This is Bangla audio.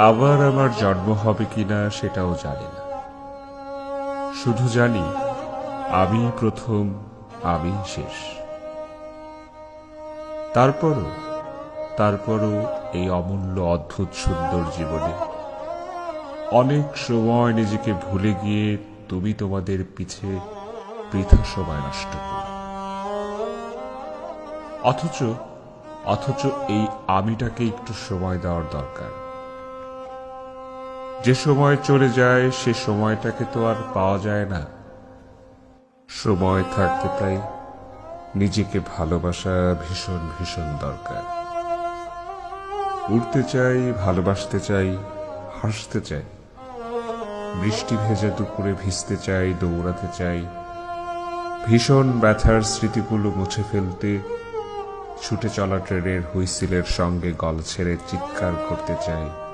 আবার আমার জন্ম হবে কিনা সেটাও জানি না। শুধু জানি, আমি প্রথম, আমি শেষ। তারপরও তারপরও এই অমূল্য, অদ্ভুত, সুন্দর জীবনে অনেক সময় নিজেকে ভুলে গিয়ে তুমি তোমাদের পিছে বৃথা সময় নষ্ট করো। অথচ অথচ এই আমিটাকে একটু সময় দেওয়ার দরকার। যে সময় চলে যায়, সে সময়টাকে তো আর পাওয়া যায় না। সময় থাকতে তাই নিজেকে ভালোবাসা ভীষণ ভীষণ দরকার। উড়তে চাই, ভালোবাসতে চাই, হাসতে চাই। বৃষ্টি ভেজা দুপুরে ভিজতে চাই, দৌড়াতে চাই। ভীষণ ব্যথার স্মৃতিগুলো মুছে ফেলতে, ছুটে চলা ট্রেনের হুইসিলের সঙ্গে গল ছেড়ে চিৎকার করতে চাই।